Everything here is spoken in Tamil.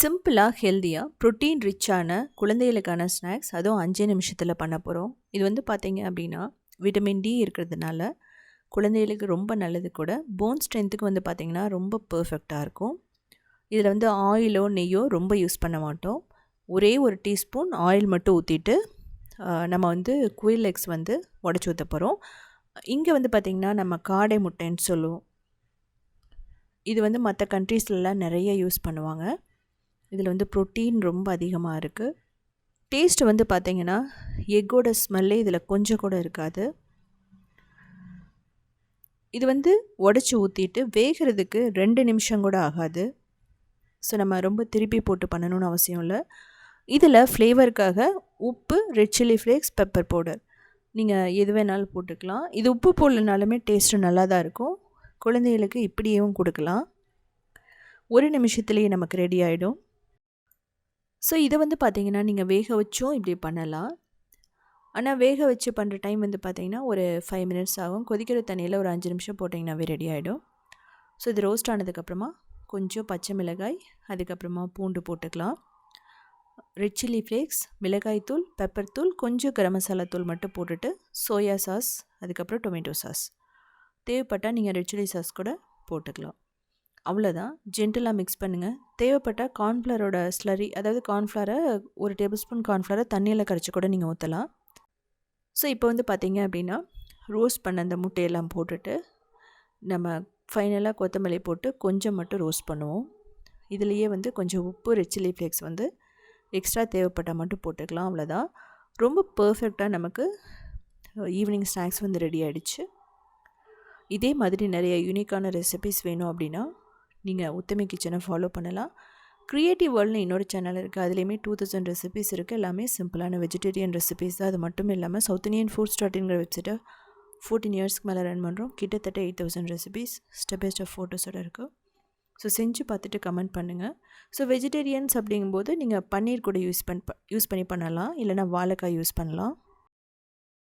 சிம்பிளாக ஹெல்த்தியாக ப்ரோட்டீன் ரிச்சான குழந்தைகளுக்கான ஸ்நாக்ஸ் அதுவும் அஞ்சே நிமிஷத்தில் பண்ண போகிறோம் இது வந்து பார்த்திங்க அப்படின்னா விட்டமின் டி இருக்கிறதுனால குழந்தைகளுக்கு ரொம்ப நல்லது கூட. போன் ஸ்ட்ரென்த்துக்கு வந்து பார்த்திங்கன்னா ரொம்ப பர்ஃபெக்டாக இருக்கும். இதில் வந்து ஆயிலோ நெய்யோ ரொம்ப யூஸ் பண்ண மாட்டோம். ஒரே ஒரு டீஸ்பூன் ஆயில் மட்டும் ஊற்றிட்டு நம்ம வந்து குயில் எக்ஸ் வந்து உடச்சி ஊற்ற போகிறோம் இங்கே வந்து பார்த்திங்கன்னா நம்ம காடை முட்டைன்னு சொல்லுவோம். இது வந்து மற்ற கண்ட்ரீஸ்லலாம் நிறைய யூஸ் பண்ணுவாங்க. இதில் வந்து ப்ரோட்டீன் ரொம்ப அதிகமாக இருக்குது டேஸ்ட் வந்து பார்த்திங்கன்னா எக்கோட ஸ்மெல்லே இதில் கொஞ்சம் கூட இருக்காது. இது வந்து உடச்சி ஊற்றிட்டு வேகிறதுக்கு ரெண்டு நிமிஷம் கூட ஆகாது. ஸோ நம்ம ரொம்ப திருப்பி போட்டு பண்ணணும்னு அவசியம் இல்லை. இதில் ஃப்ளேவருக்காக உப்பு red chilli flakes pepper powder நீங்கள் எது வேணாலும் போட்டுக்கலாம். இது உப்பு போடலனாலுமே டேஸ்ட்டு நல்லா தான் இருக்கும். குழந்தைகளுக்கு இப்படியும் கொடுக்கலாம். ஒரு நிமிஷத்துலேயே நமக்கு ரெடி ஆகிடும் ஸோ இதை வந்து பார்த்திங்கன்னா நீங்கள் வேக வச்சும் இப்படி பண்ணலாம். ஆனால் வேக வச்சு பண்ணுற டைம் வந்து பார்த்திங்கன்னா ஒரு ஃபைவ் மினிட்ஸ் ஆகும். கொதிக்கிற தண்ணியில் ஒரு அஞ்சு நிமிஷம் போட்டிங்கன்னாவே ரெடி ஆகிடும் ஸோ இது ரோஸ்ட் ஆனதுக்கப்புறமா கொஞ்சம் பச்சை மிளகாய் அதுக்கப்புறமா பூண்டு போட்டுக்கலாம். ரெட் சில்லி ஃப்ளேக்ஸ் மிளகாய் தூள் பெப்பர் தூள் கொஞ்சம் கரம் மசாலா தூள் மட்டும் போட்டுட்டு சோயா சாஸ் அதுக்கப்புறம் டொமேட்டோ சாஸ் தேவைப்பட்டால் நீங்கள் ரெட் சில்லி சாஸ் கூட போட்டுக்கலாம். அவ்வளோதான் ஜென்டலாக மிக்ஸ் பண்ணுங்கள் தேவைப்பட்டால் கார்ன்ஃப்ளவரோட ஸ்லரி அதாவது கார்ன்ஃப்ளவரை ஒரு டேபிள் ஸ்பூன் கார்ன்ஃப்ளவரை தண்ணியில் கரைச்சி கூட நீங்கள் ஊற்றலாம் ஸோ இப்போ வந்து பார்த்திங்க அப்படின்னா ரோஸ்ட் பண்ண அந்த முட்டையெல்லாம் போட்டுட்டு நம்ம ஃபைனலாக கொத்தமல்லி போட்டு கொஞ்சம் மட்டும் ரோஸ்ட் பண்ணுவோம். இதுலேயே வந்து கொஞ்சம் உப்பு ரெட் சில்லி ஃப்ளேக்ஸ் வந்து எக்ஸ்ட்ரா தேவைப்பட்டால் மட்டும் போட்டுக்கலாம் அவ்வளோதான் ரொம்ப பர்ஃபெக்டாக நமக்கு ஈவினிங் ஸ்நாக்ஸ் வந்து ரெடி ஆகிடுச்சு இதே மாதிரி நிறைய யூனிக்கான ரெசிபிஸ் வேணும் அப்படின்னா நீங்கள் உத்தமி கிச்சனை ஃபாலோ பண்ணலாம். க்ரியேட்டிவ் வேர்ல்டுனு இன்னொரு சேனல் இருக்குது அதுலேயுமே டூ தௌசண்ட் ரெசிபிஸ் இருக்குது எல்லாமே சிம்பிளான வெஜிடேரியன் ரெசிபிஸ் தான். அது மட்டும் இல்லாமல் சவுத் இந்தியன் ஃபுட் ஸ்டார்டிங்கிற வெப்சைட்டை ஃபோர்டீன் இயர்ஸ்க்கு மேலே ரன் பண்ணுறோம் கிட்டத்தட்ட eight thousand recipes step by step ஃபோட்டோஸோட இருக்குது ஸோ செஞ்சு பார்த்துட்டு கமெண்ட் பண்ணுங்கள் ஸோ வெஜிடேரியன்ஸ் அப்படிங்கும்போது நீங்கள் பன்னீர் கூட யூஸ் பண் யூஸ் பண்ணி பண்ணலாம். இல்லைனா வாழைக்காய் யூஸ் பண்ணலாம்.